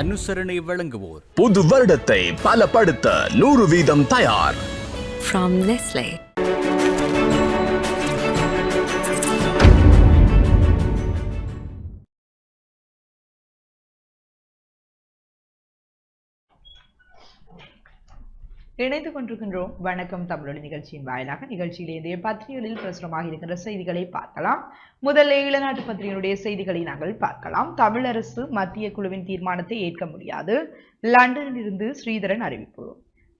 அனுசரணை வழங்குவோர் புது வருடத்தை பலப்படுத்த நூறு வீதம் தயார் from Nestle. இணைந்து கொண்டிருக்கின்றோம். வணக்கம். தமிழொலி நிகழ்ச்சியின் வாயிலாக நிகழ்ச்சியில் இன்றைய பத்திரிகைகளில் பிரசுரமாக இருக்கின்ற செய்திகளை பார்க்கலாம். முதல்ல இளநாட்டு பத்திரிகையினுடைய செய்திகளை நாங்கள் பார்க்கலாம். தமிழரசு மத்திய குழுவின் தீர்மானத்தை ஏற்க முடியாது. லண்டனில் இருந்து ஸ்ரீதரன் அறிவிப்பு.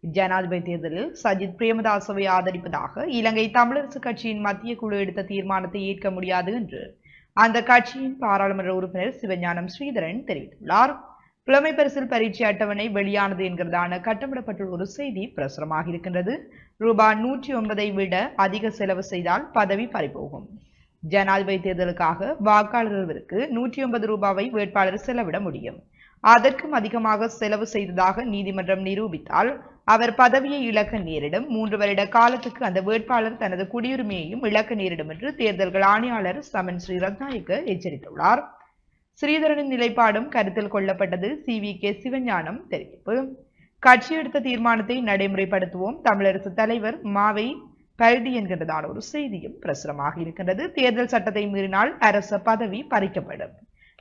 ஜனாதிபதி தேர்தலில் சஜித் பிரேமதாசவை ஆதரிப்பதாக இலங்கை தமிழரசு கட்சியின் மத்திய குழு எடுத்த தீர்மானத்தை ஏற்க முடியாது என்று அந்த கட்சியின் பாராளுமன்ற உறுப்பினர் சிவஞானம் ஸ்ரீதரன் தெரிவித்துள்ளார். புலமை பரிசில் பரீட்சை அட்டவணை வெளியானது என்கிறதான கட்டமிடப்பட்டுள்ள ஒரு செய்தி பிரசுரமாக இருக்கின்றது. ரூபாய் நூற்றி ஒன்பதை விட அதிக செலவு செய்தால் பதவி பறிபோகும். ஜனாதிபதி தேர்தலுக்காக வாக்காளர்களுக்கு நூற்றி ஒன்பது ரூபாவை வேட்பாளர் செலவிட முடியும். அதற்கும் அதிகமாக செலவு செய்ததாக நீதிமன்றம் நிரூபித்தால் அவர் பதவியை இழக்க நேரிடும். மூன்று வருட காலத்துக்கு அந்த வேட்பாளர் தனது குடியுரிமையையும் இழக்க நேரிடும் என்று தேர்தல்கள் ஆணையாளர் சமன் ஸ்ரீ ரத்நாயக்க எச்சரித்துள்ளார். ஸ்ரீதரனின் நிலைப்பாடும் கருத்தில் கொள்ளப்பட்டது. சி. வி. கே. சிவஞானம் தெரிவிப்பு. கட்சி எடுத்த தீர்மானத்தை நடைமுறைப்படுத்துவோம். தமிழரசு தலைவர் மாவை பழுதி என்கின்றதான ஒரு செய்தியும் பிரசுரமாக இருக்கின்றது. தேர்தல் சட்டத்தை மீறினால் அரச பதவி பறிக்கப்படும்.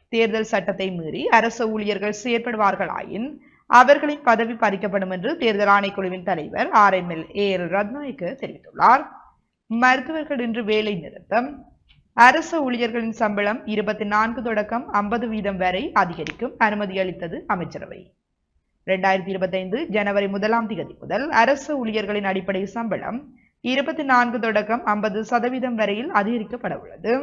தேர்தல் சட்டத்தை மீறி அரச ஊழியர்கள் செயற்படுவார்களாயின் அவர்களின் பதவி பறிக்கப்படும் என்று தேர்தல் ஆணைக்குழுவின் தலைவர் R. M. L. A. L. Ratnayake தெரிவித்துள்ளார். மருத்துவர்கள் இன்று வேலை நிறுத்தம். அரசு ஊழியர்களின் சம்பளம் இருபத்தி நான்கு தொடக்கம் ஐம்பது வீதம் வரை அதிகரிக்கும். அனுமதி அளித்தது அமைச்சரவை. இரண்டாயிரத்தி இருபத்தைந்து ஜனவரி முதலாம் தேதி முதல் அரசு ஊழியர்களின் அடிப்படை சம்பளம் இருபத்தி நான்கு தொடக்கம் ஐம்பது சதவீதம் வரையில் அதிகரிக்கப்பட உள்ளது.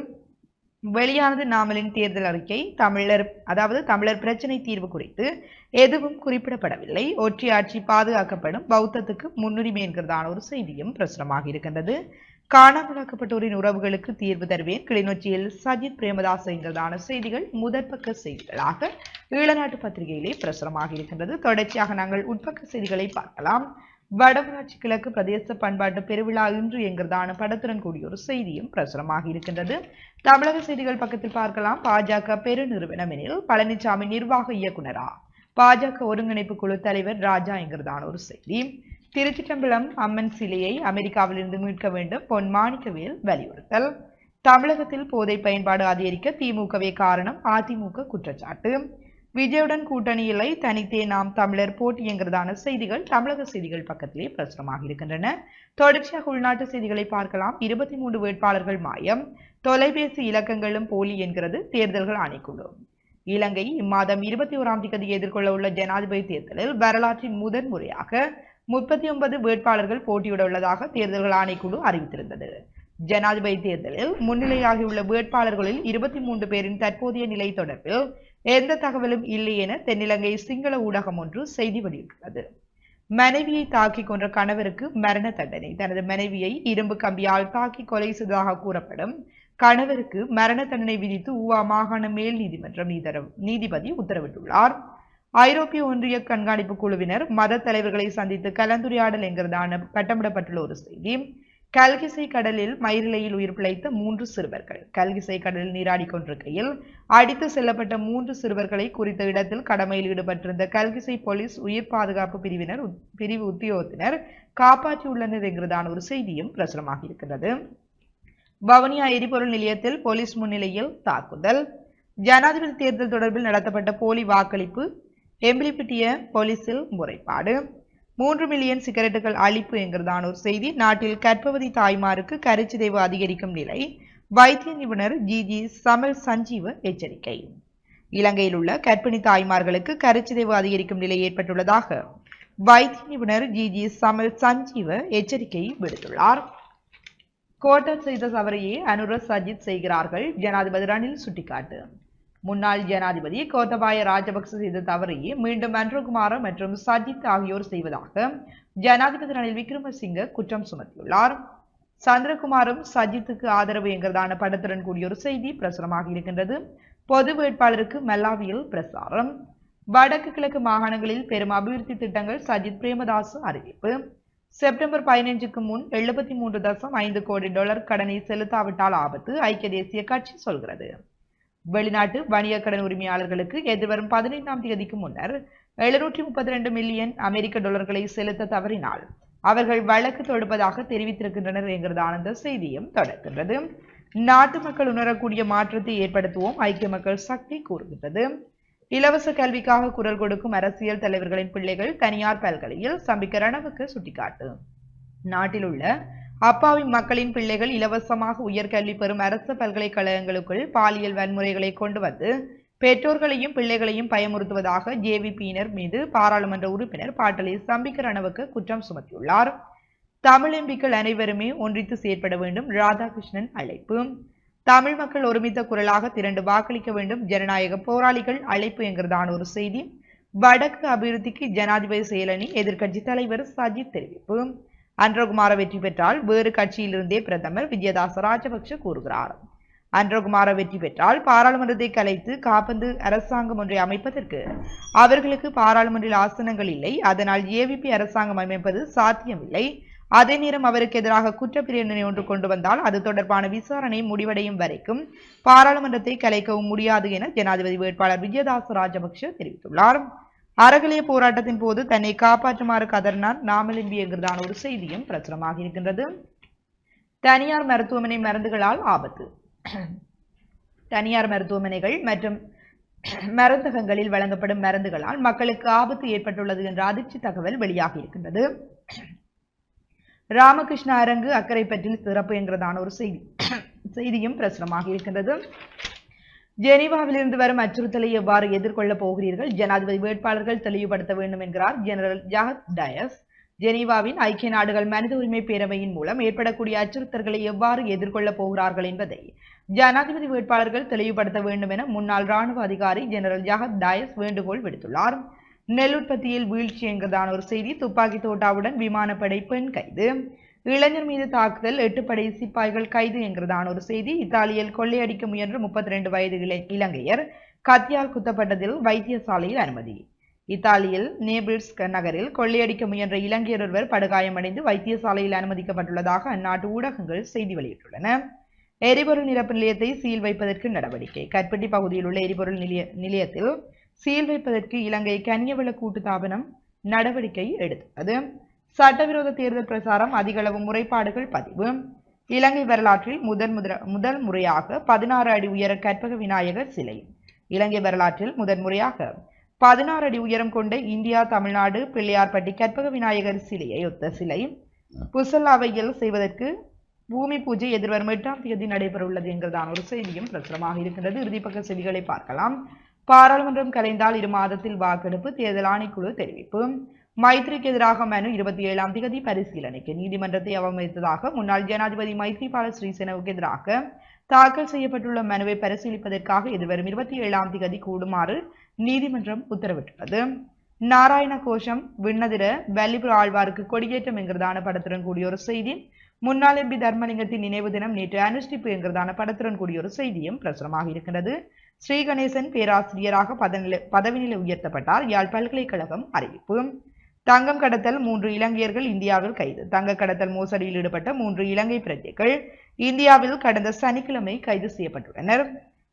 வெளியானது நாமலின் தேர்தல் அறிக்கை. தமிழர் அதாவது தமிழர் பிரச்சினை தீர்வு குறித்து எதுவும் குறிப்பிடப்படவில்லை. ஒற்றையாட்சி பாதுகாக்கப்படும். பௌத்தத்துக்கு முன்னுரிமை என்கிறதான ஒரு செய்தியும் பிரசுரமாக இருக்கின்றது. காணாமலாக்கப்பட்டோரின் உறவுகளுக்கு தீர்வு தருவேன். கிளிநொச்சியில் சஜித் பிரேமதாஸ் என்கிறதான செய்திகள் முதற்பக்க செய்திகளாக ஈழநாட்டு பத்திரிகையிலே பிரசுரமாக இருக்கின்றது. தொடர்ச்சியாக நாங்கள் உட்பக்க செய்திகளை பார்க்கலாம். வடமராட்சி கிழக்கு பிரதேச பண்பாட்டு பெருவிழா இன்று என்கிறதான படத்துடன் கூடிய ஒரு செய்தியும் பிரசுரமாக இருக்கின்றது. தமிழக செய்திகள் பக்கத்தில் பார்க்கலாம். பாஜக பெருநிறுவனம் எனில் பழனிசாமி நிர்வாக இயக்குனரா பாஜக ஒருங்கிணைப்பு குழு தலைவர் ராஜா என்கிறதான ஒரு செய்தி. திருச்சிட்டம்பலம் அம்மன் சிலையை அமெரிக்காவிலிருந்து மீட்க வேண்டும் பொன் மாணிக்கவேல் வலியுறுத்தல். தமிழகத்தில் போதை பயன்பாடு அதிகரிக்க திமுகவே காரணம் அதிமுக குற்றச்சாட்டு. விஜயுடன் கூட்டணி இல்லை தனித்தே நாம் தமிழர் போட்டி என்கிறதான செய்திகள் தமிழக செய்திகள் பக்கத்திலே பிரசுரமாக இருக்கின்றன. தொடர்ச்சியாக உள்நாட்டு செய்திகளை பார்க்கலாம். இருபத்தி மூன்று வேட்பாளர்கள் மாயம். தொலைபேசி இலக்கங்களும் போலி என்கிறது தேர்தல்கள் ஆணைக்குழு. இலங்கை இம்மாதம் இருபத்தி ஓராம் தேதி எதிர்கொள்ள உள்ள ஜனாதிபதி தேர்தலில் வரலாற்றின் முதன் முறையாக முப்பத்தி ஒன்பது வேட்பாளர்கள் போட்டியிட உள்ளதாக தேர்தல்கள் ஆணைக்குழு அறிவித்திருந்தது. ஜனாதிபதி தேர்தலில் முன்னிலையாகியுள்ள வேட்பாளர்களில் இருபத்தி மூன்று பேரின் தற்போதைய நிலை தொடர்பில் எந்த தகவலும் இல்லை என தென்னிலங்கை சிங்கள ஊடகம் ஒன்று செய்தி வெளியிட்டுள்ளது. மனைவியை தாக்கி கொன்ற கணவருக்கு மரண தண்டனை. தனது மனைவியை இரும்பு கம்பியால் தாக்கி கொலை செய்ததாக கூறப்படும் கணவருக்கு மரண தண்டனை விதித்து ஊவா மாகாண மேல் நீதிமன்றம் நீதிபதி உத்தரவிட்டுள்ளார். ஐரோப்பிய ஒன்றிய கண்காணிப்பு குழுவினர் மத தலைவர்களை சந்தித்து கலந்துரையாடல் என்கிறதான கட்டமிடப்பட்டுள்ள ஒரு செய்தி. கல்கிசை கடலில் மயிரிழையில் உயிர் பிழைத்த மூன்று சிறுவர்கள். கல்கிசை கடலில் நீராடி கொண்டிருக்கையில் அடித்து செல்லப்பட்ட மூன்று சிறுவர்களை குறித்த இடத்தில் கடமையில் ஈடுபட்டிருந்த கல்கிசை போலீஸ் உயிர் பாதுகாப்பு பிரிவினர் பிரிவு உத்தியோகத்தினர் காப்பாற்றியுள்ளனர் என்கிறதான ஒரு செய்தியும் பிரசுரமாக இருக்கிறது வவுனியா எரிபொருள் நிலையத்தில் போலீஸ் முன்னிலையில் தாக்குதல். ஜனாதிபதி தேர்தல் தொடர்பில் நடத்தப்பட்ட போலி வாக்களிப்பு எம்பிலிப்பிட்டிய போலீஸில் முறைப்பாடு. மூன்று மில்லியன் சிகரெட்டுகள் அழிப்பு என்கிறதான ஒரு செய்தி. நாட்டில் கற்பவதி தாய்மாருக்கு கருச்சிதைவு அதிகரிக்கும் நிலை. வைத்திய நிபுணர் ஜி. ஜி. சமல் சஞ்சீவ எச்சரிக்கை. இலங்கையில் உள்ள கர்ப்பிணி தாய்மார்களுக்கு கருச்சிதைவு அதிகரிக்கும் நிலை ஏற்பட்டுள்ளதாக வைத்திய நிபுணர் ஜி. ஜி. சமல் சஞ்சீவ எச்சரிக்கை விடுத்துள்ளார். கோட்டர் செய்த தவறையே அனுர சஜித் செய்கிறார்கள். ஜனாதிபதி ரணில் சுட்டிக்காட்டு. முன்னாள் ஜனாதிபதி கோத்தபாய ராஜபக்ச செய்த தவறையே மீண்டும் அன்ருகுமார மற்றும் சஜித் ஆகியோர் செய்வதாக ஜனாதிபதி ரணில் விக்ரமசிங்க குற்றம் சுமத்தியுள்ளார். சந்திரகுமாரும் சஜித்துக்கு ஆதரவு என்கிறதான படத்துடன் கூடிய ஒரு செய்தி பிரசுரமாக இருக்கின்றது. பொது வேட்பாளருக்கு மல்லாவியில் பிரசாரம். வடக்கு கிழக்கு மாகாணங்களில் பெரும் அபிவிருத்தி திட்டங்கள் சஜித் பிரேமதாசு அறிவிப்பு. செப்டம்பர் பதினைஞ்சுக்கு முன் எழுபத்தி மூன்று தசம் ஐந்து கோடி டாலர் கடனை செலுத்தாவிட்டால் ஆபத்து ஐக்கிய தேசிய கட்சி சொல்கிறது. வெளிநாட்டு வணிக கடன் உரிமையாளர்களுக்கு எதிர்வரும் பதினைந்தாம் தேதிக்கு முன்னர் எழுநூற்றி முப்பத்தி ரெண்டு மில்லியன் அமெரிக்க டாலர்களை செலுத்த தவறினால் அவர்கள் வழக்கு தொடுப்பதாக தெரிவித்திருக்கின்றனர் என்கிறதான அந்த செய்தியும் தொடர்கின்றது. நாட்டு மக்கள் உணரக்கூடிய மாற்றத்தை ஏற்படுத்துவோம் ஐக்கிய மக்கள் சக்தி கூறுகின்றது. இலவச கல்விக்காக குரல் கொடுக்கும் அரசியல் தலைவர்களின் பிள்ளைகள் தனியார் பல்கலையில் சம்பிக்க ரணவுக்கு சுட்டிக்காட்டு. நாட்டில் உள்ள அப்பாவி மக்களின் பிள்ளைகள் இலவசமாக உயர்கல்வி பெறும் அரசு பல்கலைக்கழகங்களுக்குள் பாலியல் வன்முறைகளை கொண்டு வந்து பெற்றோர்களையும் பிள்ளைகளையும் பயமுறுத்துவதாக ஜேவிபியினர் மீது பாராளுமன்ற உறுப்பினர் பாட்டலி சம்பிக்கரணவுக்கு குற்றம் சுமத்தியுள்ளார். தமிழ் எம்பிக்கள் அனைவருமே ஒன்றித்து செயற்பட வேண்டும். ராதாகிருஷ்ணன் அழைப்பு. தமிழ் மக்கள் ஒருமித்த குரலாக திரண்டு வாக்களிக்க வேண்டும். ஜனநாயக போராளிகள் அழைப்பு என்கிறதான ஒரு செய்தி. வடக்கு அபிவிருத்திக்கு ஜனாதிபதி செயலணி எதிர்க்கட்சி தலைவர் சஜித் தெரிவிப்பு. அன்றகுமார வெற்றி பெற்றால் வேறு கட்சியிலிருந்தே பிரதமர் விஜயதாச ராஜபக்ஷ கூறுகிறார். அன்றகுமார வெற்றி பெற்றால் பாராளுமன்றத்தை கலைத்து காப்பந்து அரசாங்கம் ஒன்றை அமைப்பதற்கு அவர்களுக்கு பாராளுமன்றில் ஆசனங்கள் இல்லை. அதனால் ஏவிபி அரசாங்கம் அமைப்பது சாத்தியமில்லை. அதே நேரம் அவருக்கு எதிராக குற்றப்பிரிவினை ஒன்று கொண்டு வந்தால் அது தொடர்பான விசாரணை முடிவடையும் வரைக்கும் பாராளுமன்றத்தை கலைக்கவும் முடியாது என ஜனாதிபதி வேட்பாளர் விஜயதாச ராஜபக்ஷ தெரிவித்துள்ளார். அறகலைய போராட்டத்தின் போது தன்னை காப்பாற்றுமாறு கதறினார் நாமலிம்பியங்கிறதான ஒரு செய்தியும் பிரசுரமாக இருக்கின்றது. தனியார் மருத்துவமனை மருந்துகளால் ஆபத்து. தனியார் மருத்துவமனைகள் மற்றும் மருந்தகங்களில் வழங்கப்படும் மருந்துகளால் மக்களுக்கு ஆபத்து ஏற்பட்டுள்ளது என்ற அதிர்ச்சி தகவல் வெளியாகி இருக்கின்றது. ராமகிருஷ்ண அரங்கு அக்கரைப்பற்றில் சிறப்பு என்கிறதான ஒரு செய்தி செய்தியும் பிரசுரமாக இருக்கின்றது. ஜெனீவாவிலிருந்து வரும் அச்சுறுத்தலை எவ்வாறு எதிர்கொள்ளப் போகிறீர்கள்? ஜனாதிபதி வேட்பாளர்கள் தெளிவுபடுத்த வேண்டும் என்கிறார் ஜெனரல் ஜாகத் டயஸ். ஜெனீவாவின் ஐக்கிய நாடுகள் மனித உரிமை பேரவையின் மூலம் ஏற்படக்கூடிய அச்சுறுத்தல்களை எவ்வாறு எதிர்கொள்ளப் போகிறார்கள் என்பதை ஜனாதிபதி வேட்பாளர்கள் தெளிவுபடுத்த வேண்டும் என முன்னாள் ராணுவ அதிகாரி ஜெனரல் ஜாகத் டயஸ் வேண்டுகோள் விடுத்துள்ளார். நெல் உற்பத்தியில் வீழ்ச்சி என்கிறதான ஒரு செய்தி துப்பாக்கி தோட்டாவுடன் விமானப்படை பெண் கைது. இளைஞர் மீது தாக்குதல் எட்டு படை சிப்பாய்கள் கைது என்கிறதான ஒரு செய்தி இத்தாலியில் கொள்ளையடிக்க முயன்ற முப்பத்தி ரெண்டு வயது இலங்கையர் கத்தியால் குத்தப்பட்டதில் வைத்தியசாலையில் அனுமதி. இத்தாலியில் நேபிள்ஸ் நகரில் கொள்ளையடிக்க முயன்ற இலங்கையர் ஒருவர் படுகாயமடைந்து வைத்தியசாலையில் அனுமதிக்கப்பட்டுள்ளதாக அந்நாட்டு ஊடகங்கள் செய்தி வெளியிட்டுள்ளன. எரிபொருள் நிரப்பு நிலையத்தை சீல் வைப்பதற்கு நடவடிக்கை. கற்பட்டி பகுதியில் உள்ள எரிபொருள் நிலைய நிலையத்தில் சீல் வைப்பதற்கு இலங்கை கன்னியவள கூட்டுத்தாபனம் நடவடிக்கை எடுத்துள்ளது. சட்டவிரோத தேர்தல் பிரசாரம் அதிகளவு முறைப்பாடுகள் பதிவு. இலங்கை வரலாற்றில் முதன் முதல முதல் முறையாக பதினாறு அடி உயர கற்பக விநாயகர் சிலை. இலங்கை வரலாற்றில் முதன் முறையாக பதினாறு அடி உயரம் கொண்ட இந்தியா தமிழ்நாடு பிள்ளையார்பட்டி கற்பக விநாயகர் சிலையை ஒத்த சிலை. புசல்லாவையில் செய்வதற்கு பூமி பூஜை எதிர்வரும் எட்டாம் தேதி நடைபெறவுள்ளது என்கிறதான ஒரு செய்தியும் பிரசுரமாக இருக்கின்றது. இறுதிப்பக்க செய்திகளை பார்க்கலாம். பாராளுமன்றம் கலைந்தால் இரு மாதத்தில் வாக்கெடுப்பு தேர்தல் ஆணைக்குழு தெரிவிப்பு. மைத்ரிக்கு எதிராக மனு இருபத்தி ஏழாம் தேதி பரிசீலனைக்கு நீதிமன்றத்தை அவமதித்ததாக முன்னாள் ஜனாதிபதி மைத்ரிபால ஸ்ரீசேனவுக்கு எதிராக தாக்கல் செய்யப்பட்டுள்ள மனுவை பரிசீலிப்பதற்காக எதிர்வரும் இருபத்தி ஏழாம் தேதி கூடுமாறு நீதிமன்றம் உத்தரவிட்டுள்ளது. நாராயண கோஷம் விண்ணதிர வள்ளிபுர ஆழ்வாருக்கு கொடியேற்றம் என்கிறதான படத்துடன் கூடிய ஒரு செய்தி. முன்னாள் எம்பி தர்மலிங்கத்தின் நினைவு தினம் நேற்று அனுஷ்டிப்பு என்கிறதான படத்துடன் கூடிய ஒரு செய்தியும் பிரசுரமாக இருக்கின்றது. ஸ்ரீகணேசன் பேராசிரியராக பதநிலை பதவி நிலை உயர்த்தப்பட்டார். யாழ் பல்கலைக்கழகம் அறிவிப்பு. தங்கம் கடத்தல் மூன்று இலங்கையர்கள் இந்தியாவில் கைது. தங்க கடத்தல் மோசடியில் ஈடுபட்ட மூன்று இலங்கை பிரஜைகள் இந்தியாவில் கடந்த சனிக்கிழமை கைது செய்யப்பட்டுள்ளனர்.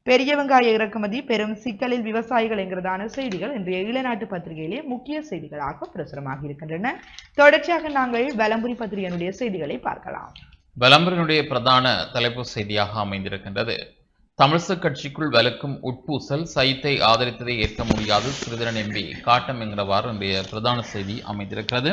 பெரிய வெங்காய இறக்குமதி பெரும் சிக்கலில் விவசாயிகள் என்கிறதான செய்திகள் இன்றைய ஈழநாட்டு பத்திரிகையிலே முக்கிய செய்திகளாக பிரசுரமாக இருக்கின்றன. தொடர்ச்சியாக நாங்கள் வலம்புரி பத்திரிகையினுடைய செய்திகளை பார்க்கலாம். வலம்புரியினுடைய பிரதான தலைப்பு செய்தியாக அமைந்திருக்கின்றது. தமிழிசை கட்சிக்குள் விளக்கும் உட்பூசல் சைத்தை ஆதரித்ததை ஏற்க முடியாது சிறிதரன் எம்பி காட்டம் என்கிறவாறு இன்றைய பிரதான செய்தி அமைந்திருக்கிறது.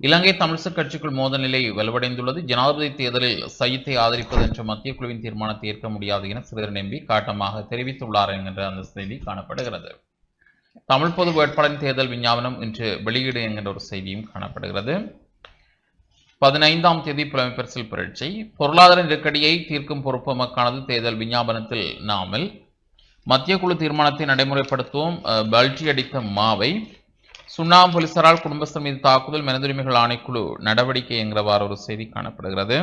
இலங்கை தமிழிசை கட்சிக்குள் மோதல் நிலை வலுவடைந்துள்ளது. ஜனாதிபதி தேர்தலில் சைத்தை ஆதரிப்பது என்ற மத்திய குழுவின் தீர்மானத்தை ஏற்க முடியாது என சிறிதரன் எம்பி காட்டமாக தெரிவித்துள்ளார் என்கின்ற அந்த செய்தி காணப்படுகிறது. தமிழ் பொது வேட்பாளரின் தேர்தல் விஞ்ஞாபனம் இன்று வெளியீடு என்கின்ற ஒரு செய்தியும் காணப்படுகிறது. பதினைந்தாம் தேதி புலமை பரிசில் பரீட்சை. பொருளாதார நெருக்கடியை தீர்க்கும் பொறுப்பு மக்கானது தேர்தல் விஞ்ஞாபனத்தில் நாமல். மத்திய குழு தீர்மானத்தை நடைமுறைப்படுத்துவோம் அஹ், பல்டி அடித்த மாவை. சுண்ணாம் போலீசாரால் குடும்பஸ்தர் மீது தாக்குதல் மனிதுரிமைகள் ஆணைக்குழு நடவடிக்கை என்கிறவாறு ஒரு செய்தி காணப்படுகிறது.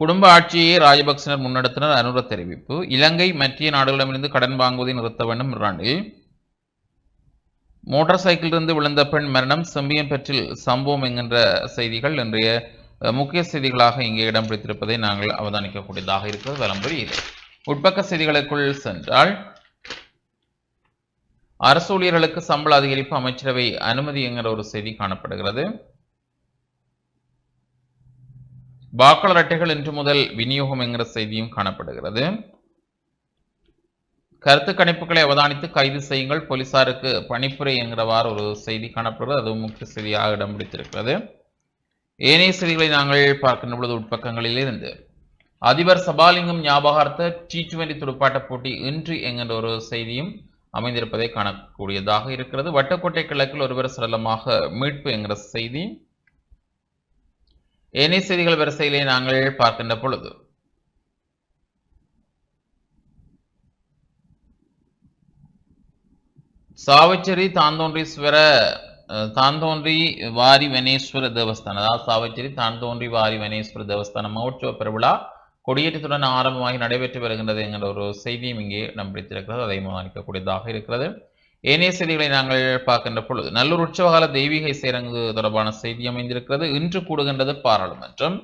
குடும்ப ஆட்சியை ராஜபக்சனர் முன்னெடுத்தனர் அனுர தெரிவிப்பு. இலங்கை மத்திய நாடுகளிடமிருந்து கடன் வாங்குவதை நிறுத்த வேண்டும் ரணில் மோட்டார் சைக்கிளிலிருந்து விழுந்த பெண் மரணம் செம்பியம்பெற்றில் சம்பவம் என்கின்ற செய்திகள் இன்றைய முக்கிய செய்திகளாக இங்கே இடம் பிடித்திருப்பதை நாங்கள் அவதானிக்கக்கூடியதாக இருக்கிறது. வலம்புரி இது. உட்பக்க செய்திகளுக்குள் சென்றால் அரசு ஊழியர்களுக்கு சம்பள அதிகரிப்பு அமைச்சரவை அனுமதி என்கிற ஒரு செய்தி காணப்படுகிறது. வாக்காளர் அட்டைகள் இன்று முதல் விநியோகம் என்கிற செய்தியும் காணப்படுகிறது. கருத்து கணிப்புகளை அவதானித்து கைது செய்யுங்கள். போலீசாருக்கு பணிப்புரை என்கிறவாறு ஒரு செய்தி காணப்படுகிறது. அதுவும் முக்கிய செய்தியாக இடம் பிடித்திருக்கிறது. ஏனைய செய்திகளை நாங்கள் பார்க்கின்ற பொழுது உட்பக்கங்களில் இருந்து. அதிபர் சபாலிங்கம் ஞாபகார்த்த டி டுவெண்டி துடுப்பாட்ட போட்டி இன்று என்கின்ற ஒரு செய்தியும் அமைந்திருப்பதை காணக்கூடியதாக இருக்கிறது. வட்டக்கோட்டை கிழக்கில் ஒருவர் சடலமாக மீட்பு என்கிற செய்தி. ஏனைய செய்திகள் வரிசையிலே நாங்கள் பார்க்கின்ற பொழுது. சாவச்சேரி தாந்தோன்றீஸ்வர தாந்தோன்றி வாரி வனேஸ்வர தேவஸ்தானம். அதாவது சாவச்சேரி தாந்தோன்றி வாரி வனேஸ்வர தேவஸ்தானம். மகோற்சவ பெருவிழா கொடியேற்றத்துடன் ஆரம்பமாகி நடைபெற்று வருகின்றது என்கிற ஒரு செய்தியும் இங்கே நம் பிடித்திருக்கிறது. அதை மானிக்கக்கூடியதாக இருக்கிறது. ஏனைய செய்திகளை நாங்கள் பார்க்கின்ற பொழுது நல்லூர் உற்சவகால தெய்வீக இசையரங்கு தொடர்பான செய்தி அமைந்திருக்கிறது. இன்று கூடுகின்றது பாராளுமன்றம்.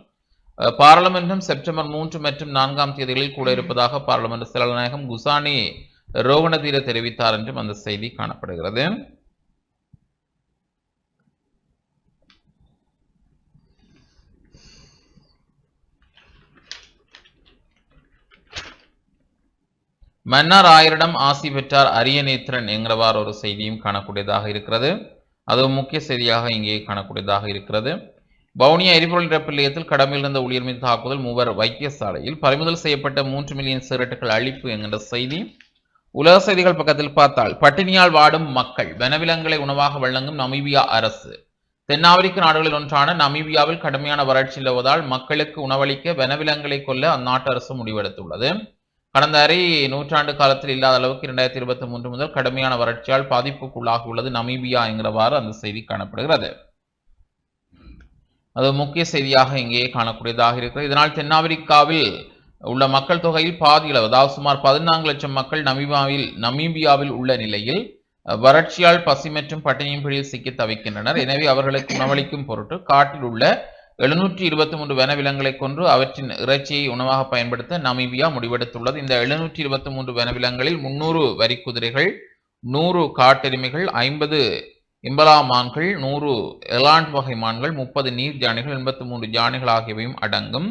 பாராளுமன்றம் செப்டம்பர் மூன்று மற்றும் நான்காம் தேதிகளில் கூட இருப்பதாக பாராளுமன்ற செயலாளர் குசானி ரோவணதீர தெரிவித்தார் என்றும் அந்த செய்தி காணப்படுகிறது. மன்னர் ஆயரிடம் ஆசி பெற்றார் அரியநேத்திரன் என்கிறவாறு ஒரு செய்தியும் காணக்கூடியதாக இருக்கிறது. அதுவும் முக்கிய செய்தியாக இங்கே காணக்கூடியதாக இருக்கிறது. வவுனியா எரிபொருள் இறப்பு நிலையத்தில் கடமையில் இருந்த ஊழியர் மீது தாக்குதல் மூவர் வைத்தியசாலையில் பறிமுதல் செய்யப்பட்ட மூன்று மில்லியன் சிகரெட்டுகள் அழிப்பு என்கின்ற செய்தி உலக செய்திகள் பக்கத்தில் பார்த்தால் பட்டினியால் வாடும் மக்கள் வனவிலங்குகளை உணவாக வழங்கும் நமீபியா அரசு. தென்னாப்பிரிக்க நாடுகளில் ஒன்றான நமீபியாவில் கடுமையான வறட்சி நிலவுவதால் மக்களுக்கு உணவளிக்க வனவிலங்குகளை கொல்ல அந்நாட்டு அரசு முடிவெடுத்துள்ளது. கடந்த அரை நூற்றாண்டு காலத்தில் இல்லாத அளவுக்கு இரண்டாயிரத்தி இருபத்தி மூன்று முதல் கடுமையான வறட்சியால் பாதிப்புக்குள்ளாகி உள்ளது நமீபியா என்கிறவாறு அந்த செய்தி காணப்படுகிறது. அது முக்கிய செய்தியாக இங்கே காணக்கூடியதாக இருக்கிறது. இதனால் தென்னாப்பிரிக்காவில் உள்ள மக்கள் தொகையில் பாதியில் அதாவது சுமார் பதினான்கு லட்சம் மக்கள் நமீபியாவில் நமீபியாவில் உள்ள நிலையில் வறட்சியால் பசி மற்றும் பட்டினியின் பிடியில் சிக்கி தவிக்கின்றனர். எனவே அவர்களுக்கு உணவளிக்கும் பொருட்டு காட்டில் உள்ள எழுநூற்றி இருபத்தி மூன்று வனவிலங்குகளை கொன்று அவற்றின் இறைச்சியை உணவாக பயன்படுத்த நமீபியா முடிவெடுத்துள்ளது. இந்த எழுநூற்றி இருபத்தி மூன்று வனவிலங்களில் முன்னூறு வரிக்குதிரைகள் நூறு காட்டெருமைகள் ஐம்பது இம்பலா மான்கள் நூறு எலாண்ட் வகை மான்கள் முப்பது நீர் ஜானிகள் எண்பத்தி மூன்று ஜானிகள் ஆகியவையும் அடங்கும்.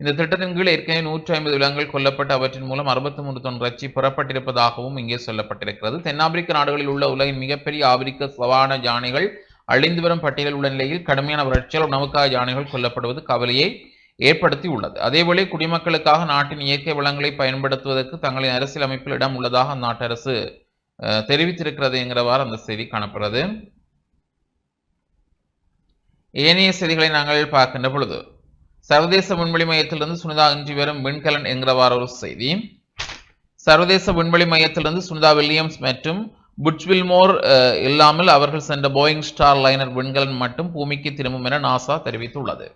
இந்த திட்டத்தின் கீழ் ஏற்கனவே நூற்றி ஐம்பது விலங்குகள் கொல்லப்பட்டு அவற்றின் மூலம் அறுபத்தி மூன்று தொன் ரச்சி பெறப்பட்டிருப்பதாகவும் இங்கே சொல்லப்பட்டிருக்கிறது. தென்னாப்பிரிக்க நாடுகளில் உள்ள உலகின் மிகப்பெரிய ஆப்பிரிக்க சவான யானைகள் அழிந்து வரும் பட்டியலில் உள்ள நிலையில் கடுமையான வறட்சியால் உணவுக்காக யானைகள் கொல்லப்படுவது கவலையை ஏற்படுத்தி உள்ளது. அதேபோல குடிமக்களுக்காக நாட்டின் இயற்கை வளங்களை பயன்படுத்துவதற்கு தங்களின் அரசியல் அமைப்பில் இடம் உள்ளதாக அந்நாட்டு அரசு தெரிவித்திருக்கிறது என்கிறவாறு அந்த செய்தி காணப்படுகிறது. ஏனைய செய்திகளை நாங்கள் பார்க்கின்ற பொழுது சர்வதேச விண்வெளி மையத்திலிருந்து சுனிதா இன்றி வரும் விண்கலன் என்கிறவாறு ஒரு செய்தி. சர்வதேச விண்வெளி மையத்திலிருந்து சுனிதா வில்லியம்ஸ் மற்றும் புட்ச்வில்மோர் இல்லாமல் அவர்கள் சென்ற போயிங் ஸ்டார் லைனர் விண்கலன் மட்டும் பூமிக்கு திரும்பும் என நாசா தெரிவித்துள்ளது.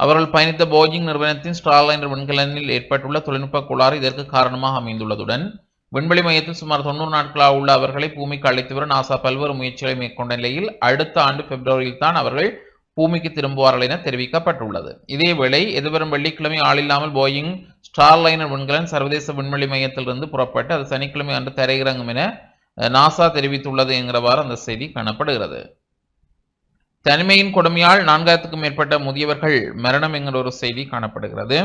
அவர்கள் பயணித்த போயிங் நிறுவனத்தின் ஸ்டார் லைனர் விண்கலனில் ஏற்பட்டுள்ள தொழில்நுட்ப கோளாறு இதற்கு காரணமாக அமைந்துள்ளதுடன் விண்வெளி மையத்தில் சுமார் தொண்ணூறு நாட்களாக உள்ள அவர்களை பூமிக்கு அழைத்து வர நாசா பல்வேறு முயற்சிகளை மேற்கொண்ட நிலையில் அடுத்த ஆண்டு பிப்ரவரியில் தான் அவர்கள் பூமிக்கு திரும்புவார்கள் என தெரிவிக்கப்பட்டுள்ளது. இதேவேளை எதிர்வரும் வெள்ளிக்கிழமை ஆளில்லாமல் போயிங் ஸ்டார்லைனர் விண்கலன் சர்வதேச விண்வெளி மையத்திலிருந்து புறப்பட்டு அது சனிக்கிழமை அன்று தரையிறங்கும் என நாசா தெரிவித்துள்ளது என்கிறவாறு அந்த செய்தி காணப்படுகிறது. தனிமையின் கொடுமையால் நான்காயிரத்துக்கும் மேற்பட்ட முதியவர்கள் மரணம் என்கிற ஒரு செய்தி காணப்படுகிறது.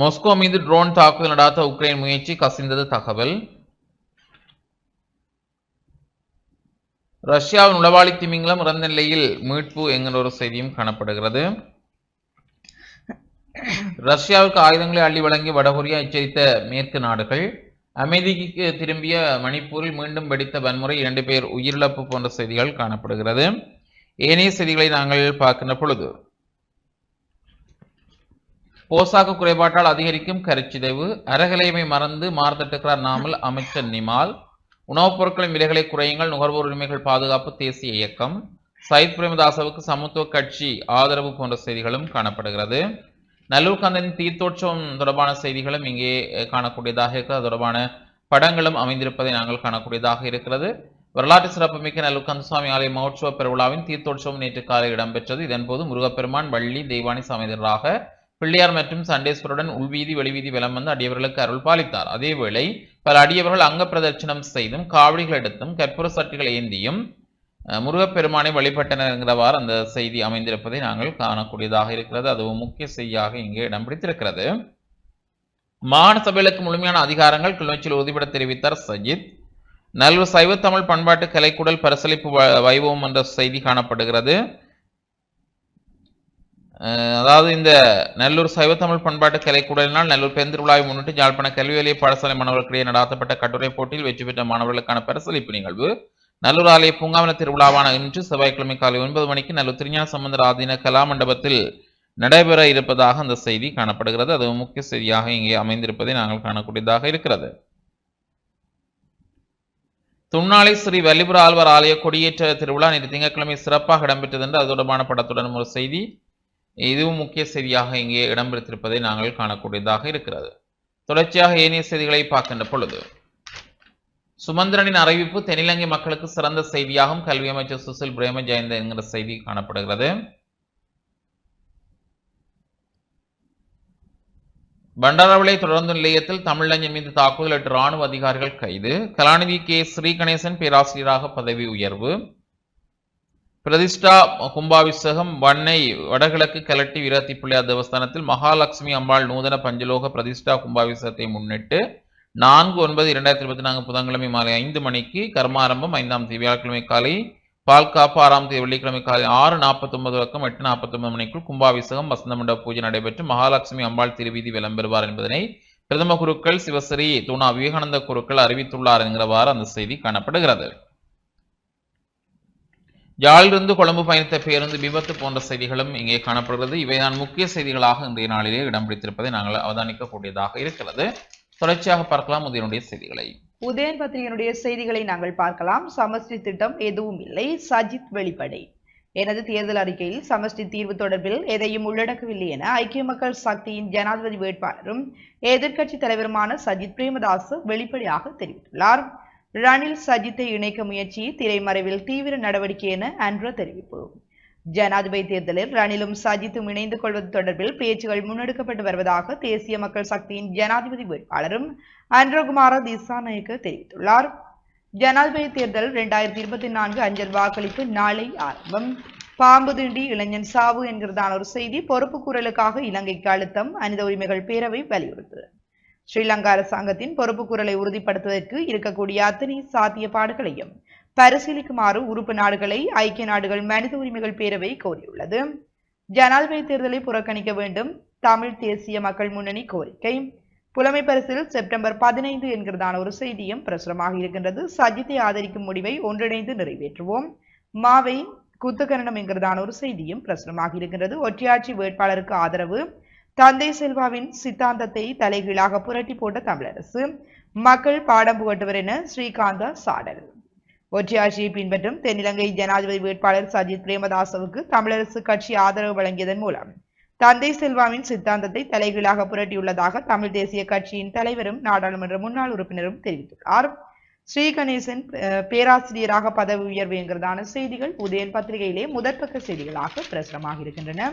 மொஸ்கோ மீது ட்ரோன் தாக்குதல் நடாத்த உக்ரைன் முயற்சி கசிந்தது தகவல். ரஷ்யாவின் உளவாளி திமிங்கலம் இறந்த நிலையில் மீட்பு என்கிற ஒரு செய்தியும் காணப்படுகிறது. ரஷ்யாவுக்கு ஆயுதங்களை அள்ளி வழங்கி வடகொரியா எச்சரித்த மேற்கு நாடுகள் அமைதிக்கு திரும்பிய மணிப்பூரில் மீண்டும் வெடித்த வன்முறை இரண்டு பேர் உயிரிழப்பு போன்ற செய்திகள் காணப்படுகிறது. ஏனைய செய்திகளை நாங்கள் பார்க்கின்ற பொழுது போசாக்கு குறைபாட்டால் அதிகரிக்கும் கருச்சிதைவு அறகலைமை மறந்து மாறுதட்டுகிறார் நாமல் அமைச்சர் நிமால் உணவுப் பொருட்களின் விலைகளை குறையுங்கள் நுகர்வோர் உரிமைகள் பாதுகாப்பு தேசிய இயக்கம். சயித் பிரேமதாசவுக்கு சமத்துவ கட்சி ஆதரவு போன்ற செய்திகளும் காணப்படுகிறது. நல்லூர் கந்தனின் தீர்த்தோற்சவம் தொடர்பான செய்திகளும் இங்கே காணக்கூடியதாக இருக்கிறது தொடர்பான படங்களும் அமைந்திருப்பதை நாங்கள் காணக்கூடியதாக இருக்கிறது. வரலாற்று சிறப்புமிக்க நல்லூர் கந்தசுவாமி ஆலய மகோற்சவ பெருவிழாவின் தீர்த்தோற்சவம் நேற்று காலை இடம்பெற்றது. இதன்போது முருகப்பெருமான் வள்ளி தெய்வானி சமேதராக பிள்ளையார் மற்றும் சண்டேஸ்வருடன் உள்வீதி வெளிவீதி வலம் வந்து அடியவர்களுக்கு அருள் பாலித்தார். அதேவேளை பல அடியவர்கள் அங்க பிரதட்சணம் செய்தும் காவடிகள் எடுத்தும் கற்பூர சட்டிகள் ஏந்தியும் முருகப்பெருமானை வழிபட்டனர் என்கிறவாறு அந்த செய்தி அமைந்திருப்பதை நாங்கள் காணக்கூடியதாக இருக்கிறது. அதுவும் முக்கிய செய்தியாக இங்கே இடம் பிடித்திருக்கிறது. மாகாண சபைகளுக்கு முழுமையான அதிகாரங்கள் கிளிநொச்சியில் உறுதிபட தெரிவித்தார் சஜித். நல்லூர் சைவ தமிழ் பண்பாட்டு கலைக்குடல் பரிசளிப்பு வ- வைபவம் என்ற செய்தி காணப்படுகிறது. அதாவது இந்த நல்லூர் சைவ தமிழ் பண்பாட்டு கலைக்கூடலினால் நல்லூர் பெருந்திருவிழாவை முன்னிட்டு யாழ்ப்பாண கல்வி வலிய பாடசாலை மாணவர்களுக்கிடையே நடாத்தப்பட்ட கட்டுரை போட்டியில் வெற்றி பெற்ற மாணவர்களுக்கான பரிசளிப்பு நிகழ்வு. நல்லூர் ஆலய பூங்காவன திருவிழாவான இன்று செவ்வாய்க்கிழமை காலை ஒன்பது மணிக்கு நல்லூர் திருஞான சம்பந்தர் ஆதீன கலா மண்டபத்தில் நடைபெற இருப்பதாக அந்த செய்தி காணப்படுகிறது. அது முக்கிய செய்தியாக இங்கே அமைந்திருப்பதை நாங்கள் காணக்கூடியதாக இருக்கிறது. துண்ணாலை ஸ்ரீ வல்லிபுர ஆழ்வார் ஆலய கொடியேற்ற திருவிழா நேற்று திங்கட்கிழமை சிறப்பாக இடம்பெற்றது என்று அது தொடர்பான படத்துடன் ஒரு செய்தி. இதுவும் முக்கிய செய்தியாக இங்கே இடம்பெற்றிருப்பதை நாங்கள் காணக்கூடியதாக இருக்கிறது. தொடர்ச்சியாக ஏனைய செய்திகளை பார்க்கின்ற பொழுது சுமந்திரனின் அறிவிப்பு தென்னிலங்கை மக்களுக்கு சிறந்த செய்தியாகும் கல்வி அமைச்சர் சுசில் பிரேம ஜெயந்த என்கிற செய்தி காணப்படுகிறது. பண்டாரவளை தொடர்ந்து நிலையத்தில் தமிழஞ்சன் மீது தாக்குதல் எட்டு ராணுவ அதிகாரிகள் கைது. கலாநிதி கே. ஸ்ரீகணேசன் பேராசிரியராக பதவி உயர்வு. பிரதிஷ்டா கும்பாபிஷேகம் வண்ணை வடகிழக்கு கலட்டி விரத்தி பிள்ளையார் தேவஸ்தானத்தில் மகாலட்சுமி அம்பாள் நூதன பஞ்சலோக பிரதிஷ்டா கும்பாபிஷேகத்தை முன்னிட்டு நான்கு ஒன்பது இரண்டாயிரத்தி இருபத்தி நான்கு புதன்கிழமை மாலை ஐந்து மணிக்கு கர்மாரம்பம் ஐந்தாம் தேதி வியாழக்கிழமை காலை பால்காப்பு ஆறாம் தேதி வெள்ளிக்கிழமை காலை ஆறு நாற்பத்தொன்பது வக்கம் எட்டு நாற்பத்தொன்பது மணிக்குள் கும்பாபிஷேகம் வசந்த மண்டப பூஜை நடைபெற்று மகாலட்சுமி அம்பாள் திருவீதி விளம்பெறுவார் என்பதனை பிரதம குருக்கள் சிவஸ்ரீ துணா விவேகானந்த குருக்கள் அறிவித்துள்ளார் என்கிறவாறு அந்த செய்தி காணப்படுகிறது. யாழிலிருந்து கொழும்பு பயணித்த பேருந்து விபத்து போன்ற செய்திகளும் இங்கே காணப்படுகிறது. இவைதான் முக்கிய செய்திகளாக இன்றைய நாளிலே இடம் பிடித்திருப்பதை நாங்கள் அவதானிக்கக்கூடியதாக இருக்கிறது. தொடர்ச்சியாக பார்க்கலாம் உதயனுடைய செய்திகளை. உதயன் பத்திரிகையினுடைய செய்திகளை நாங்கள் பார்க்கலாம். சமஷ்டி திட்டம் எதுவும் இல்லை. சஜித் வெளிப்படை. எனது தேர்தல் அறிக்கையில் சமஷ்டி தீர்வு தொடர்பில் எதையும் உள்ளடக்கவில்லை என ஐக்கிய மக்கள் சக்தியின் ஜனாதிபதி வேட்பாளரும் எதிர்க்கட்சி தலைவருமான சஜித் பிரேமதாஸ் வெளிப்படையாக தெரிவித்துள்ளார். ரணில் சஜித்தை இணைக்க முயற்சி திரைமறைவில் தீவிர நடவடிக்கை என ஆண்ட்ரோ தெரிவிப்பு. ஜனாதிபதி தேர்தலில் ரணிலும் சஜித்தும் இணைந்து கொள்வது தொடர்பில் பேச்சுகள் முன்னெடுக்கப்பட்டு வருவதாக தேசிய மக்கள் சக்தியின் ஜனாதிபதி வேட்பாளரும் அன்றகுமார திசாநாயக்க தெரிவித்துள்ளார். ஜனாதிபதி தேர்தல் இரண்டாயிரத்தி இருபத்தி நான்கு அஞ்சல் வாக்களிப்பு நாளை ஆரம்பம். பாம்பு திண்டி இளைஞன் சாவு என்கிறதான ஒரு செய்தி பொறுப்பு குரலுக்காக இலங்கைக்கு அழுத்தம். மனித உரிமைகள் பேரவை வலியுறுத்து ஸ்ரீலங்கா அரசாங்கத்தின் பொறுப்பு குரலை உறுதிப்படுத்துவதற்கு இருக்கக்கூடிய அத்தனை சாத்தியப்பாடுகளையும் பரிசீலிக்குமாறு உறுப்பு நாடுகளை ஐக்கிய நாடுகள் மனித உரிமைகள் பேரவை கோரியுள்ளது. ஜனாதிபதி தேர்தலை புறக்கணிக்க வேண்டும் தமிழ் தேசிய மக்கள் முன்னணி கோரிக்கை. புலமை பரிசில் செப்டம்பர் பதினைந்து என்கிறதான ஒரு செய்தியும் பிரசுரமாக இருக்கின்றது. சஜித்தை ஆதரிக்கும் முடிவை ஒன்றிணைந்து நிறைவேற்றுவோம். மாவை குத்துக்கரணம் என்கிறதான ஒரு செய்தியும் பிரசுரமாக இருக்கின்றது. ஒற்றையாட்சி வேட்பாளருக்கு ஆதரவு. தந்தை செல்வாவின் சித்தாந்தத்தை தலைகீழாக புரட்டி போட்ட தமிழரசு. மக்கள் பாடம் புகட்டுவர் என ஸ்ரீகாந்த சாடல். ஒற்றையாட்சியை பின்பற்றும் தென்னிலங்கை ஜனாதிபதி வேட்பாளர் சஜித் பிரேமதாசவுக்கு தமிழரசு கட்சி ஆதரவு வழங்கியதன் மூலம் தந்தை செல்வாவின் சித்தாந்தத்தை தலைகீழாக புரட்டியுள்ளதாக தமிழ் தேசிய கட்சியின் தலைவரும் நாடாளுமன்ற முன்னாள் உறுப்பினரும் தெரிவித்துள்ளார். ஸ்ரீ கணேசன் பேராசிரியராக பதவி உயர்வு என்கிறதான செய்திகள் உதயன் பத்திரிகையிலே முதற்பக்க செய்திகளாக பிரசுரமாக இருக்கின்றன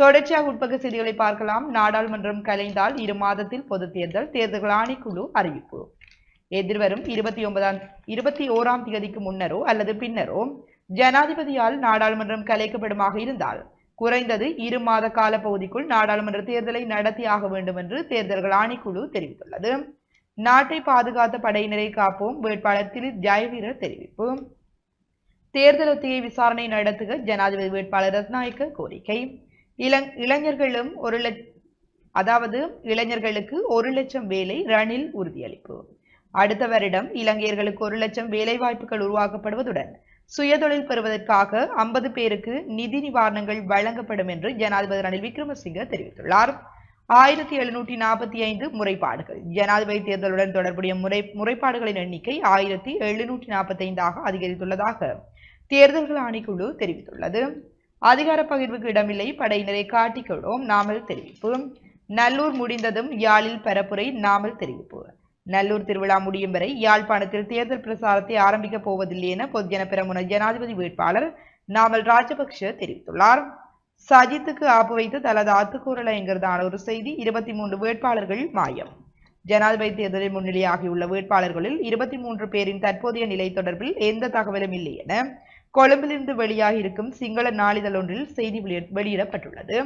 தொடர்ச்சியாக உட்பக்க செய்திகளை பார்க்கலாம். நாடாளுமன்றம் கலைந்தால் இரு மாதத்தில் பொது தேர்தல் தேர்தல் ஆணைக்குழு அறிவிப்பு. எதிர்வரும் இருபத்தி ஒன்பதாம் இருபத்தி ஓராம் தேதிக்கு முன்னரோ அல்லது பின்னரோ ஜனாதிபதியால் நாடாளுமன்றம் கலைக்கப்படுமாக இருந்தால் குறைந்தது இரு மாத கால பகுதிக்குள் நாடாளுமன்ற தேர்தலை நடத்தியாக வேண்டும் என்று தேர்தல்கள் ஆணைக்குழு தெரிவித்துள்ளது. நாட்டை பாதுகாத்த படையினரை காப்போம் வேட்பாளர் திரு ஜெயவீர தெரிவிப்பு. தேர்தல் ஒத்திகை விசாரணை நடத்துக ஜனாதிபதி வேட்பாளர் ரத்நாயக்க கோரிக்கை. இளங் இளைஞர்களும் ஒரு லட்ச அதாவது இளைஞர்களுக்கு ஒரு லட்சம் வேலை ரணில் உறுதியளிப்பு. அடுத்த வருடம் இலங்கையர்களுக்கு ஒரு லட்சம் வேலை வாய்ப்புகள் உருவாக்கப்படுவதுடன் சுயதொழில் பெறுவதற்காக ஐம்பது பேருக்கு நிதி நிவாரணங்கள் வழங்கப்படும் என்று ஜனாதிபதி ரணில் விக்ரமசிங்க தெரிவித்துள்ளார். ஆயிரத்தி எழுநூற்றி நாற்பத்தி ஐந்து முறைப்பாடுகள். ஜனாதிபதி தேர்தலுடன் தொடர்புடைய முறை முறைப்பாடுகளின் எண்ணிக்கை ஆயிரத்தி எழுநூற்றி நாற்பத்தி ஐந்தாக அதிகரித்துள்ளதாக தேர்தல்கள் ஆணைக்குழு தெரிவித்துள்ளது. அதிகார பகிர்வுக்கு இடமில்லை. படையினரை காட்டிக்கொள்வோம். நாமல் தெரிவிப்பு நல்லூர் முடிந்ததும் யாழில் பரப்புரை நாமல் தெரிவிப்பு நல்லூர் திருவிழா முடியும் வரை யாழ்ப்பாணத்தில் தேர்தல் பிரசாரத்தை ஆரம்பிக்கப் போவதில்லை என பொதுஜன பெரமுன ஜனாதிபதி வேட்பாளர் நாமல் ராஜபக்ஷ தெரிவித்துள்ளார். சஜித்துக்கு ஆப்பு வைத்து தலது அத்துக்கூறல என்கிறதான ஒரு செய்தி இருபத்தி மூன்று வேட்பாளர்கள் மாயம். ஜனாதிபதி தேர்தலில் முன்னிலையாகியுள்ள வேட்பாளர்களில் இருபத்தி மூன்று பேரின் தற்போதைய நிலை தொடர்பில் எந்த தகவலும் இல்லை என கொழும்பிலிருந்து வெளியாகி இருக்கும் சிங்கள நாளிதழ் ஒன்றில் செய்தி வெளியிடப்பட்டுள்ளது.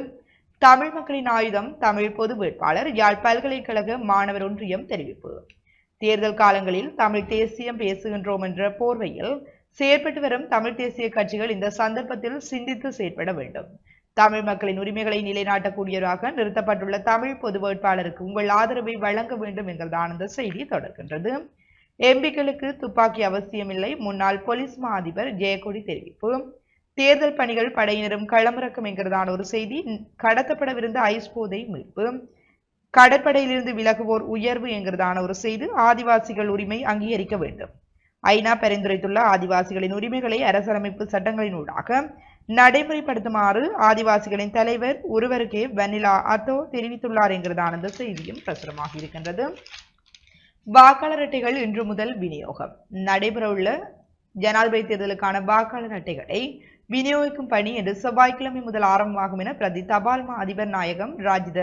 தமிழ் மக்களின் ஆயுதம் தமிழ் பொது வேட்பாளர் யாழ் பல்கலைக்கழக மாணவர் ஒன்றியம் தெரிவிப்பு. தேர்தல் காலங்களில் தமிழ் தேசியம் பேசுகின்றோம் என்ற போர்வையில் செயற்பட்டு வரும் தமிழ் தேசிய கட்சிகள் இந்த சந்தர்ப்பத்தில் சிந்தித்து செயற்பட வேண்டும். தமிழ் மக்களின் உரிமைகளை நிலைநாட்டக்கூடியவராக நிறுத்தப்பட்டுள்ள தமிழ் பொது வேட்பாளருக்கு உங்கள் ஆதரவை வழங்க வேண்டும் என்பதான அந்த செய்தி தொடர்கின்றது. எம்பிக்களுக்கு துப்பாக்கி அவசியமில்லை. முன்னாள் போலீஸ் மா அதிபர் ஜெயக்கொடி தெரிவிப்பு. தேர்தல் பணிகள் படையினரும் களமிறக்கும் என்கிறதான ஒரு செய்தி. கடத்தப்படவிருந்த ஐஸ் போதை மீட்பு. கடற்படையிலிருந்து விலகுவோர் உயர்வு என்கிறதான ஒரு செய்தி. ஆதிவாசிகள் உரிமை அங்கீகரிக்க வேண்டும். ஐநா பரிந்துரைத்துள்ள ஆதிவாசிகளின் உரிமைகளை அரசமைப்பு சட்டங்களினூடாக நடைமுறைப்படுத்துமாறு ஆதிவாசிகளின் தலைவர் ஒருவருக்கே வனிலா அத்தோ தெரிவித்துள்ளார் என்கிறதான இந்த செய்தியும் பிரசுரமாக இருக்கின்றது. வாக்காளர் அட்டைகள் இன்று முதல் விநியோகம். நடைபெறவுள்ள ஜனாதிபதி தேர்தலுக்கான வாக்காளர் அட்டைகளை விநியோகிக்கும் பணி இன்று செவ்வாய்க்கிழமை முதல் ஆரம்பமாகும் என பிரதி தபால் மா அதிபர் நாயகம் ராஜித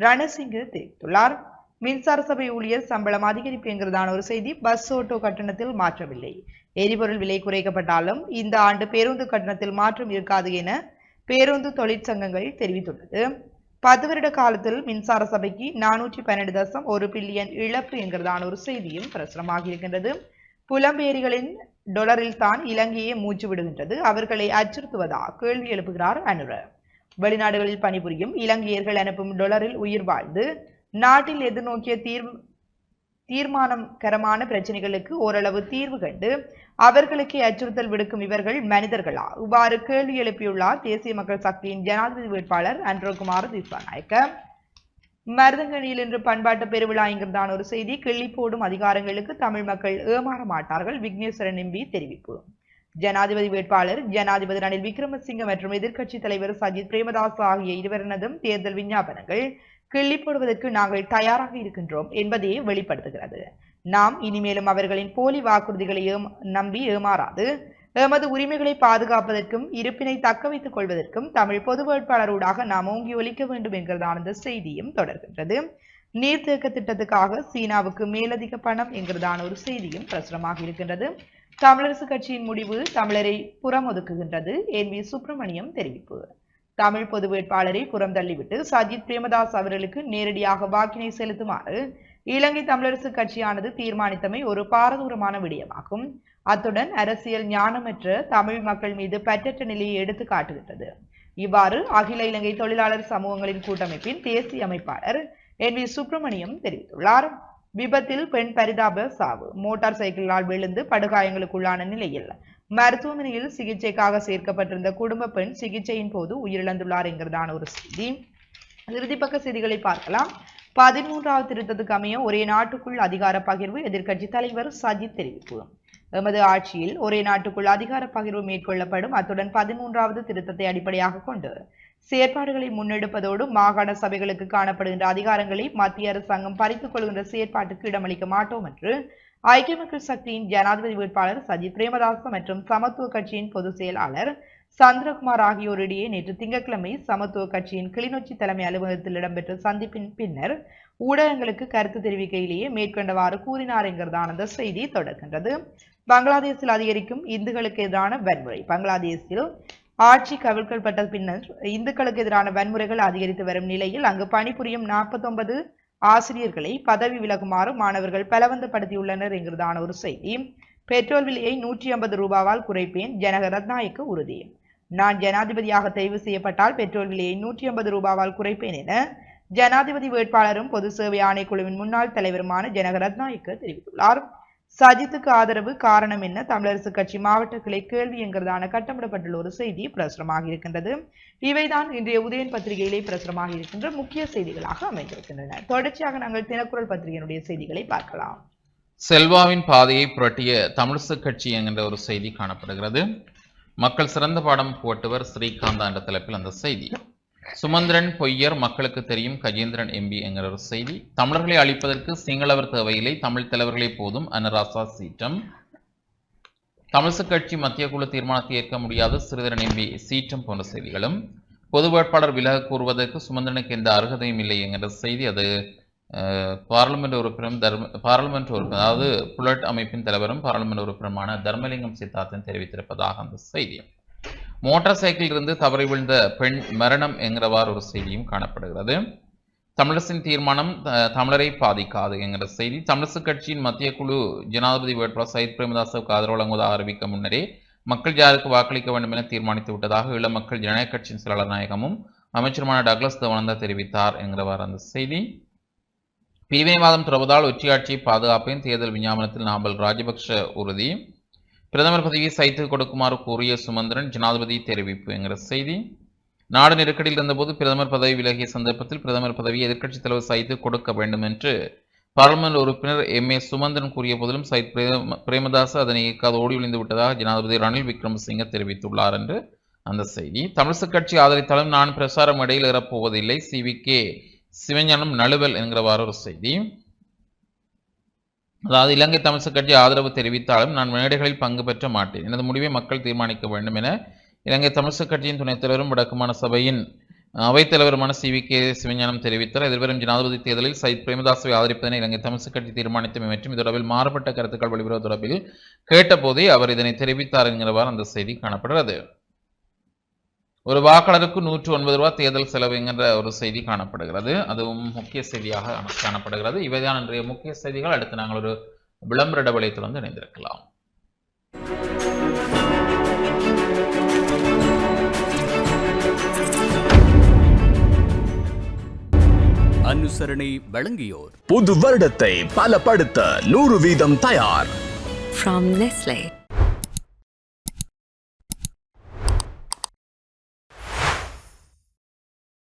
ரணசிங்க தெரிவித்துள்ளார். மின்சார சபை ஊழியர் சம்பளம் அதிகரிப்பு என்கிறதான ஒரு செய்தி பஸ் ஓட்டோ கட்டணத்தில் மாற்றவில்லை. எரிபொருள் விலை குறைக்கப்பட்டாலும் இந்த ஆண்டு பேருந்து கட்டணத்தில் மாற்றம் இருக்காது என பேருந்து தொழிற்சங்கங்கள் தெரிவித்துள்ளது. பத்து வருட காலத்தில் மின்சார சபைக்கு நானூற்றி பன்னெண்டு தசம் ஒரு பில்லியன் இழப்பு என்கிறதான ஒரு செய்தியும் பிரசுரமாக இருக்கின்றது புலம்பெயரிகளின் டொலரில் தான் இலங்கையை மூச்சு விடுகின்றது. அவர்களை அச்சுறுத்துவதா? கேள்வி எழுப்புகிறார் அனுர. வெளிநாடுகளில் பணிபுரியும் இலங்கையர்கள் அனுப்பும் டொலரில் உயிர் வாழ்ந்து நாட்டில் எதிர்நோக்கிய தீர் தீர்மானகரமான பிரச்சனைகளுக்கு ஓரளவு தீர்வு கண்டு அவர்களுக்கே அச்சுறுத்தல் விடுக்கும் இவர்கள் மனிதர்களா? இவ்வாறு கேள்வி எழுப்பியுள்ளார் தேசிய மக்கள் சக்தியின் ஜனாதிபதி வேட்பாளர் அன்றகுமார் திசாநாயக்க மருதங்கனியில் இன்று பண்பாட்டு பெருவிழா என்கிறதான ஒரு செய்தி. கிள்ளி போடும் அதிகாரங்களுக்கு தமிழ் மக்கள் ஏமாற மாட்டார்கள். விக்னேஸ்வரன் எம்பி தெரிவிப்பு. ஜனாதிபதி வேட்பாளர் ஜனாதிபதி ரணில் விக்ரமசிங்க மற்றும் எதிர்க்கட்சித் தலைவர் சஜித் பிரேமதாஸ் ஆகிய இருவரினதும் தேர்தல் விஞ்ஞாபனங்கள். கிள்ளி போடுவதற்கு நாங்கள் தயாராக இருக்கின்றோம் என்பதையே வெளிப்படுத்துகிறது. நாம் இனிமேலும் அவர்களின் போலி வாக்குறுதிகளை நம்பி ஏமாறாது. எமது உரிமைகளை பாதுகாப்பதற்கும் இருப்பினை தக்க வைத்துக் கொள்வதற்கும் தமிழ் பொது வேட்பாளரூடாக நாம் ஓங்கி ஒலிக்க வேண்டும் என்கிறதான இந்த செய்தியும் தொடர்கின்றது. நீர்த்தேக்க திட்டத்துக்காக சீனாவுக்கு மேலதிக பணம் என்கிறதான ஒரு செய்தியும் பிரசுரமாக இருக்கின்றது. தமிழரசு கட்சியின் முடிவு தமிழரை புறமொதுக்குகின்றது. என் வி சுப்பிரமணியம் தெரிவிப்பு. தமிழ் பொது வேட்பாளரை புறம் தள்ளிவிட்டு சஜித் பிரேமதாஸ் அவர்களுக்கு நேரடியாக வாக்கினை செலுத்துமாறு இலங்கை தமிழரசு கட்சியானது தீர்மானித்தமை ஒரு பாரதூரமான விடயமாகும். அத்துடன் அரசியல் ஞானமற்ற தமிழ் மக்கள் மீது பற்றற்ற நிலையை எடுத்து காட்டுகின்றது. இவ்வாறு அகில இலங்கை தொழிலாளர் சமூகங்களின் கூட்டமைப்பின் தேசிய அமைப்பாளர் என் வி சுப்பிரமணியம் தெரிவித்துள்ளார். விபத்தில் பெண் பரிதாப சாவு மோட்டார் சைக்கிளால் விழுந்து படுகாயங்களுக்குள்ளான நிலையில் மருத்துவமனையில் சிகிச்சைக்காக சேர்க்கப்பட்டிருந்த குடும்ப பெண் சிகிச்சையின் போது உயிரிழந்துள்ளார் என்கிறதான ஒரு செய்தி. இறுதிப்பக்க செய்திகளை பார்க்கலாம். பதிமூன்றாவது திருத்தத்துக்கு அமைய ஒரே நாட்டுக்குள் அதிகார பகிர்வு எதிர்க்கட்சி தலைவர் சஜித் தெரிவிப்பு. எமது ஆட்சியில் ஒரே நாட்டுக்குள் அதிகார பகிர்வு மேற்கொள்ளப்படும். அத்துடன் பதிமூன்றாவது திருத்தத்தை அடிப்படையாக கொண்டு செயற்பாடுகளை முன்னெடுப்பதோடு மாகாண சபைகளுக்கு காணப்படுகின்ற அதிகாரங்களை மத்திய அரசாங்கம் பறித்துக் கொள்கின்ற செயற்பாட்டுக்கு இடமளிக்க மாட்டோம் என்று ஐக்கிய மக்கள் சக்தியின் ஜனாதிபதி வேட்பாளர் சஜித் பிரேமதாச மற்றும் சமத்துவ கட்சியின் பொதுச் செயலாளர் சந்திரகுமார் ஆகியோரிடையே நேற்று திங்கட்கிழமை சமத்துவ கட்சியின் கிளிநொச்சி தலைமை அலுவலகத்தில் இடம்பெற்ற சந்திப்பின் பின்னர் ஊடகங்களுக்கு கருத்து தெரிவிக்கையிலேயே மேற்கொண்டவாறு கூறினார் என்கிறதான அந்த செய்தி தொடர்கின்றது. பங்களாதேஷில் அதிகரிக்கும் இந்துக்களுக்கு எதிரான வன்முறை. பங்களாதேஷில் ஆட்சி கவிழ்க்கப்பட்ட பின்னர் இந்துக்களுக்கு எதிரான வன்முறைகள் அதிகரித்து வரும் நிலையில் அங்கு பணிபுரியும் நாற்பத்தொன்பது ஆசிரியர்களை பதவி விலகுமாறு மாணவர்கள் பலவந்தப்படுத்தியுள்ளனர் என்கிறதான ஒரு செய்தி. பெட்ரோல் விலையை நூற்றி ஐம்பது ரூபாவால் குறைப்பேன். ஜனகரத்நாயக்கு உறுதி. நான் ஜனாதிபதியாக தெரிவு செய்யப்பட்டால் பெட்ரோல் விலையை நூற்றி ஐம்பது ரூபாவால் குறைப்பேன் என ஜனாதிபதி வேட்பாளரும் பொது சேவை ஆணைக்குழுவின் முன்னாள் தலைவருமான ஜனக ரத்நாயக்க தெரிவித்துள்ளார். சஜித்துக்கு ஆதரவு காரணம் என்ன? தமிழரசு கட்சி மாவட்ட கிளை கேள்வி என்கிறதான கட்டமிடப்பட்டுள்ள ஒரு செய்தி பிரசுரமாக இருக்கின்றது. இவைதான் இன்றைய உதயன் பத்திரிகையிலே பிரசுரமாக இருக்கின்ற முக்கிய செய்திகளாக அமைந்திருக்கின்றன. தொடர்ச்சியாக நாங்கள் தினக்குரல் பத்திரிகையினுடைய செய்திகளை பார்க்கலாம். செல்வாவின் பாதையை புரட்டிய தமிழிசு கட்சி என்கின்ற ஒரு செய்தி காணப்படுகிறது. மக்கள் சிறந்த பாடம் போட்டவர் ஸ்ரீகாந்தா என்ற தலைப்பில் அந்த செய்தி. சுமந்திரன் பொய்யர் மக்களுக்கு தெரியும் கஜேந்திரன் எம்பி என்கிற ஒரு செய்தி. தமிழர்களை அழிப்பதற்கு சிங்களவர் தேவையில்லை தமிழ் தலைவர்களே போதும் அனராசா சீற்றம். தமிழ்ச கட்சி மத்திய குழு தீர்மானத்தை ஏற்க முடியாத சிறுதரன் எம்பி சீற்றம் போன்ற செய்திகளும். பொது வேட்பாளர் விலக கூறுவதற்கு சுமந்திரனுக்கு எந்த அருகதையும் இல்லை என்கிற செய்தி. அது பார்லிமெண்ட் உறுப்பினரும் தர்ம பார்லிமெண்ட் உறுப்பினர் அதாவது புலட் அமைப்பின் தலைவரும் பார்லிமெண்ட் உறுப்பினருமான தர்மலிங்கம் சித்தார்த்தன் தெரிவித்திருப்பதாக அந்த செய்தி. மோட்டார் சைக்கிளில் இருந்து தவறி விழுந்த பெண் மரணம் என்கிறவாறு ஒரு செய்தியும் காணப்படுகிறது. தமிழரசின் தீர்மானம் தமிழரை பாதிக்காது என்கிற செய்தி. தமிழரசு கட்சியின் மத்திய குழு ஜனாதிபதி வேட்பாளர் சயித் பிரேமதாசுக்கு ஆதரவு வழங்குவதாக அறிவிக்க முன்னரே மக்கள் யாருக்கு வாக்களிக்க வேண்டும் என தீர்மானித்து விட்டதாக இள மக்கள் ஜனநாயக கட்சியின் செயலாளர் நாயகமும் அமைச்சருமான டக்ளஸ் தவனந்தா தெரிவித்தார் என்கிறவாறு அந்த செய்தி. பிரிவினைவாதம் தொடர்வதால் ஒற்றியாட்சியை பாதுகாப்பேன் தேர்தல் விஞ்ஞாபனத்தில் நாமல் ராஜபக்ஷ உறுதி. பிரதமர் பதவியை சைத்து கொடுக்குமாறு கூறிய சுமந்திரன் ஜனாதிபதி தெரிவிப்பு என்கிற செய்தி. நாடு நெருக்கடியில் இருந்தபோது பிரதமர் பதவி விலகிய சந்தர்ப்பத்தில் பிரதமர் பதவியை எதிர்க்கட்சித் தலைவர் சைத்து கொடுக்க வேண்டும் என்று பாராளுமன்ற உறுப்பினர் எம் ஏ சுமந்திரன் கூறிய போதிலும் சைத் பிரேம பிரேமதாஸ் அதனை ஏற்காது ஓடி ஒளிந்து விட்டதாக ஜனாதிபதி ரணில் விக்ரமசிங்க தெரிவித்துள்ளார் என்று அந்த செய்தி. தமிழிசை கட்சி ஆதரித்தாலும் நான் பிரசாரம் இடையில் இறப்போவதில்லை சி வி கே சிவஞானம் நழுவல் என்கிறவாறு ஒரு செய்தி. அதாவது இலங்கை தமிழ்ச கட்சி ஆதரவு தெரிவித்தாலும் நான் மேடைகளில் பங்கு பெற்ற மாட்டேன். எனது முடிவை மக்கள் தீர்மானிக்க வேண்டும் என இலங்கை தமிழ்ச கட்சியின் துணைத் தலைவரும் வடக்குமான சபையின் அவைத்தலைவருமான சி. வி. கே. சிவஞானம் தெரிவித்தார். எதிர்வரும் ஜனாதிபதி தேர்தலில் சயித் பிரேமதாசவை ஆதரிப்பதனை இலங்கை தமிழ்ச கட்சி தீர்மானித்தமை மற்றும் இது தொடர்பில் மாறுபட்ட கருத்துக்கள் வெளிவருவது தொடர்பில் கேட்டபோதே அவர் இதனை தெரிவித்தார் என்கிறவாறு அந்த செய்தி காணப்படுகிறது. ஒரு வாக்காளருக்கு நூற்று ஒன்பது ரூபாய் தேர்தல் செலவு என்கிற ஒரு செய்தி காணப்படுகிறது. அதுவும் முக்கிய செய்தியாக காணப்படுகிறது. இவைதான் இன்றைய முக்கிய செய்திகள். அடுத்து நாங்கள் ஒரு விளம்பர இடைவெளியில் வந்து இணைந்திருக்கலாம். அனுசரணை வழங்கியோர். புது வருடத்தை பலப்படுத்த நூறு வீதம் தயார். From Nestle.